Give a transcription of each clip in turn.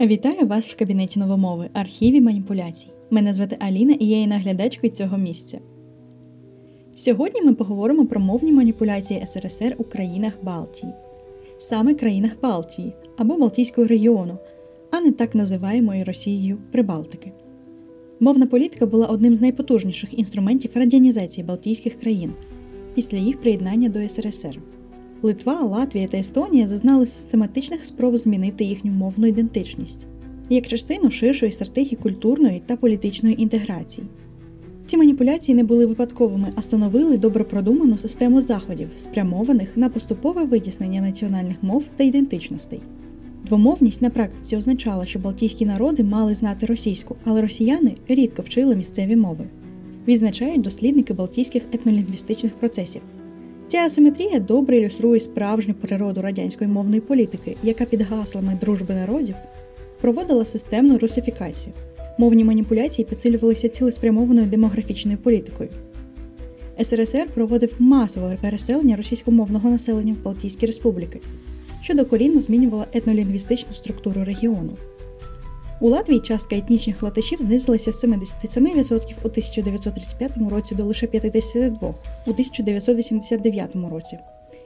Вітаю вас в кабінеті новомови, архіві маніпуляцій. Мене звати Аліна і я є наглядачкою цього місця. Сьогодні ми поговоримо про мовні маніпуляції СРСР у країнах Балтії, саме країнах Балтії або Балтійського регіону, а не так називаємої Росією Прибалтики. Мовна політика була одним з найпотужніших інструментів радянізації Балтійських країн після їх приєднання до СРСР. Литва, Латвія та Естонія зазнали систематичних спроб змінити їхню мовну ідентичність як частину ширшої стратегії культурної та політичної інтеграції. Ці маніпуляції не були випадковими, а становили добре продуману систему заходів, спрямованих на поступове витіснення національних мов та ідентичностей. Двомовність на практиці означала, що балтійські народи мали знати російську, але росіяни рідко вчили місцеві мови, відзначають дослідники балтійських етнолінгвістичних процесів. Ця асиметрія добре ілюструє справжню природу радянської мовної політики, яка під гаслами дружби народів проводила системну русифікацію. Мовні маніпуляції підсилювалися цілеспрямованою демографічною політикою. СРСР проводив масове переселення російськомовного населення в Балтійські республіки, що докорінно змінювала етнолінгвістичну структуру регіону. У Латвії частка етнічних латишів знизилася з 77% у 1935 році до лише 52% у 1989 році.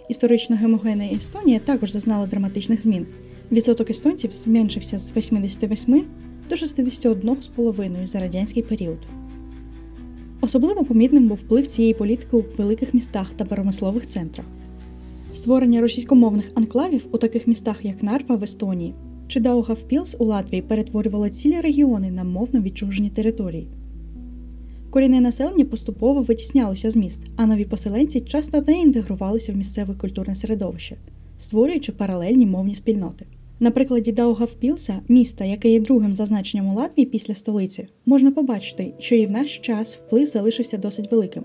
Історично гомогенна Естонія також зазнала драматичних змін. Відсоток естонців зменшився з 88 до 61,5 за радянський період. Особливо помітним був вплив цієї політики у великих містах та промислових центрах. Створення російськомовних анклавів у таких містах, як Нарва в Естонії чи Даугавпілс у Латвії перетворювало цілі регіони на мовно відчужені території. Корінне населення поступово витіснялося з міст, а нові поселенці часто не інтегрувалися в місцеве культурне середовище, створюючи паралельні мовні спільноти. На прикладі Даугавпілса, міста, яке є другим за значенням у Латвії після столиці, можна побачити, що і в наш час вплив залишився досить великим.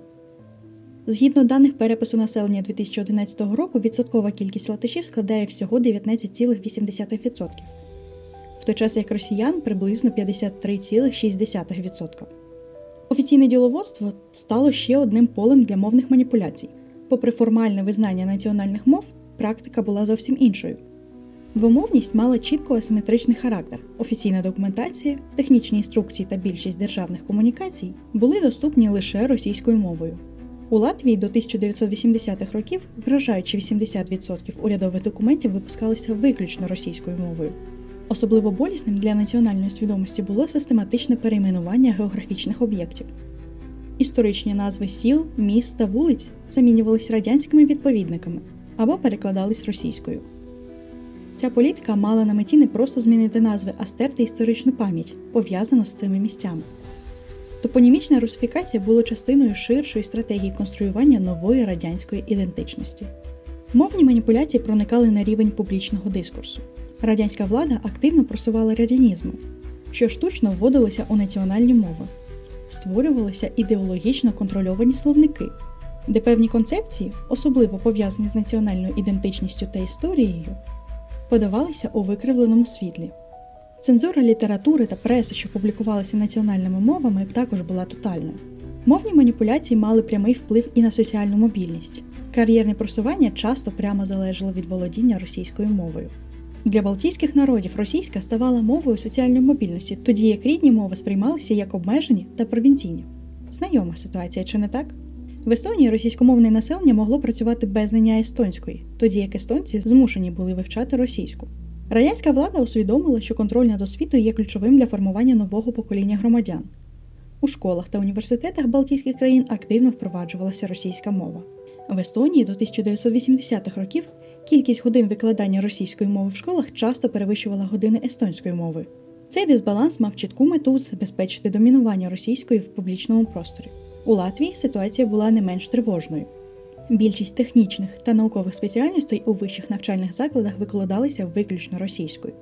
Згідно даних перепису населення 2011 року, відсоткова кількість латишів складає всього 19,8%, в той час як росіян приблизно 53,6%. Офіційне діловодство стало ще одним полем для мовних маніпуляцій. Попри формальне визнання національних мов, практика була зовсім іншою. Двомовність мала чітко асиметричний характер. Офіційна документація, технічні інструкції та більшість державних комунікацій були доступні лише російською мовою. У Латвії до 1980-х років вражаючи 80% урядових документів випускалися виключно російською мовою. Особливо болісним для національної свідомості було систематичне перейменування географічних об'єктів. Історичні назви сіл, міст та вулиць замінювалися радянськими відповідниками або перекладались російською. Ця політика мала на меті не просто змінити назви, а стерти історичну пам'ять, пов'язану з цими місцями. Топонімічна русифікація була частиною ширшої стратегії конструювання нової радянської ідентичності. Мовні маніпуляції проникали на рівень публічного дискурсу. Радянська влада активно просувала радянізми, що штучно вводилися у національні мови, створювалися ідеологічно контрольовані словники, де певні концепції, особливо пов'язані з національною ідентичністю та історією, подавалися у викривленому світлі. Цензура літератури та преси, що публікувалися національними мовами, також була тотальною. Мовні маніпуляції мали прямий вплив і на соціальну мобільність. Кар'єрне просування часто прямо залежало від володіння російською мовою. Для балтійських народів російська ставала мовою соціальної мобільності, тоді як рідні мови сприймалися як обмежені та провінційні. Знайома ситуація, чи не так? В Естонії російськомовне населення могло працювати без знання естонської, тоді як естонці змушені були вивчати російську. Радянська влада усвідомила, що контроль над освітою є ключовим для формування нового покоління громадян. У школах та університетах Балтійських країн активно впроваджувалася російська мова. В Естонії до 1980-х років кількість годин викладання російської мови в школах часто перевищувала години естонської мови. Цей дисбаланс мав чітку мету забезпечити домінування російської в публічному просторі. У Латвії ситуація була не менш тривожною. Більшість технічних та наукових спеціальностей у вищих навчальних закладах викладалися виключно російською.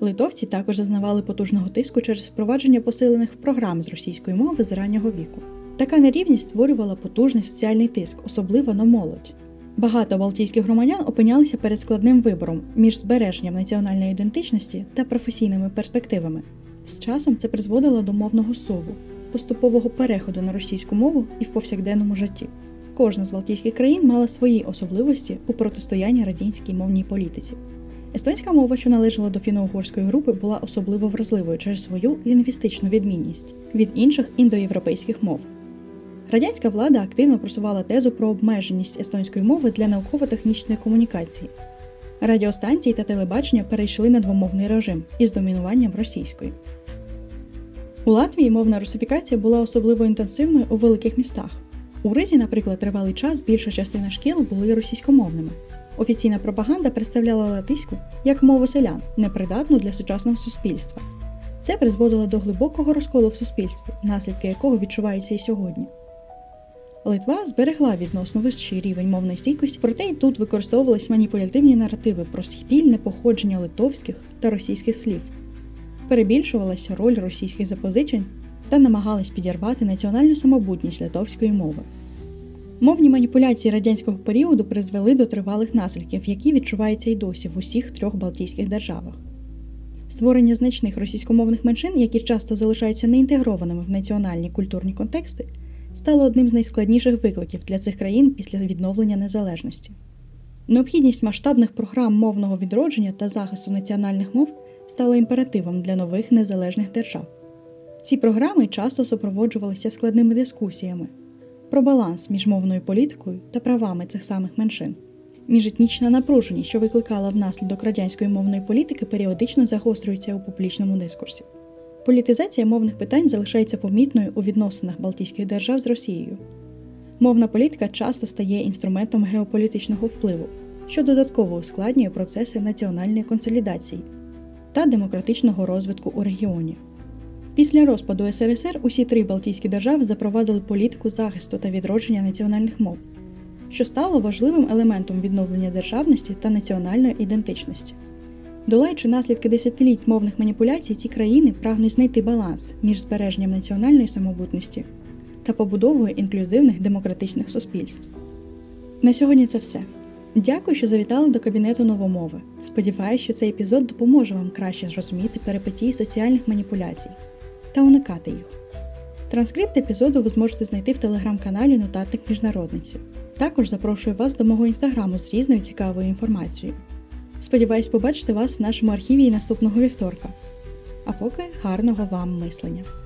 Литовці також зазнавали потужного тиску через впровадження посилених програм з російської мови з раннього віку. Така нерівність створювала потужний соціальний тиск, особливо на молодь. Багато балтійських громадян опинялися перед складним вибором між збереженням національної ідентичності та професійними перспективами. З часом це призводило до мовного сову, поступового переходу на російську мову і в повсякденному житті. Кожна з Балтійських країн мала свої особливості у протистоянні радянській мовній політиці. Естонська мова, що належала до фіно-угорської групи, була особливо вразливою через свою лінгвістичну відмінність від інших індоєвропейських мов. Радянська влада активно просувала тезу про обмеженість естонської мови для науково-технічної комунікації. Радіостанції та телебачення перейшли на двомовний режим із домінуванням російської. У Латвії мовна русифікація була особливо інтенсивною у великих містах. У Ризі, наприклад, тривалий час більша частина шкіл були російськомовними. Офіційна пропаганда представляла латиську як мову селян, непридатну для сучасного суспільства. Це призводило до глибокого розколу в суспільстві, наслідки якого відчуваються і сьогодні. Литва зберегла відносно вищий рівень мовної стійкості, проте й тут використовувались маніпулятивні наративи про спільне походження литовських та російських слів. Перебільшувалася роль російських запозичень та намагались підірвати національну самобутність литовської мови. Мовні маніпуляції радянського періоду призвели до тривалих наслідків, які відчуваються й досі в усіх трьох Балтійських державах. Створення значних російськомовних меншин, які часто залишаються неінтегрованими в національні культурні контексти, стало одним з найскладніших викликів для цих країн після відновлення незалежності. Необхідність масштабних програм мовного відродження та захисту національних мов стала імперативом для нових незалежних держав. Ці програми часто супроводжувалися складними дискусіями про баланс між мовною політикою та правами цих самих меншин. Міжетнічна напруженість, що викликала внаслідок радянської мовної політики, періодично загострюється у публічному дискурсі. Політизація мовних питань залишається помітною у відносинах Балтійських держав з Росією. Мовна політика часто стає інструментом геополітичного впливу, що додатково ускладнює процеси національної консолідації та демократичного розвитку у регіоні. Після розпаду СРСР усі три Балтійські держави запровадили політику захисту та відродження національних мов, що стало важливим елементом відновлення державності та національної ідентичності. Долаючи наслідки десятиліть мовних маніпуляцій, ці країни прагнуть знайти баланс між збереженням національної самобутності та побудовою інклюзивних демократичних суспільств. На сьогодні це все. Дякую, що завітали до кабінету новомови. Сподіваюся, що цей епізод допоможе вам краще зрозуміти перипетії соціальних маніпуляцій та уникати їх. Транскрипт епізоду ви зможете знайти в телеграм-каналі Нотатник Міжнародниці. Також запрошую вас до мого інстаграму з різною цікавою інформацією. Сподіваюсь побачити вас в нашому архіві і наступного вівторка. А поки гарного вам мислення!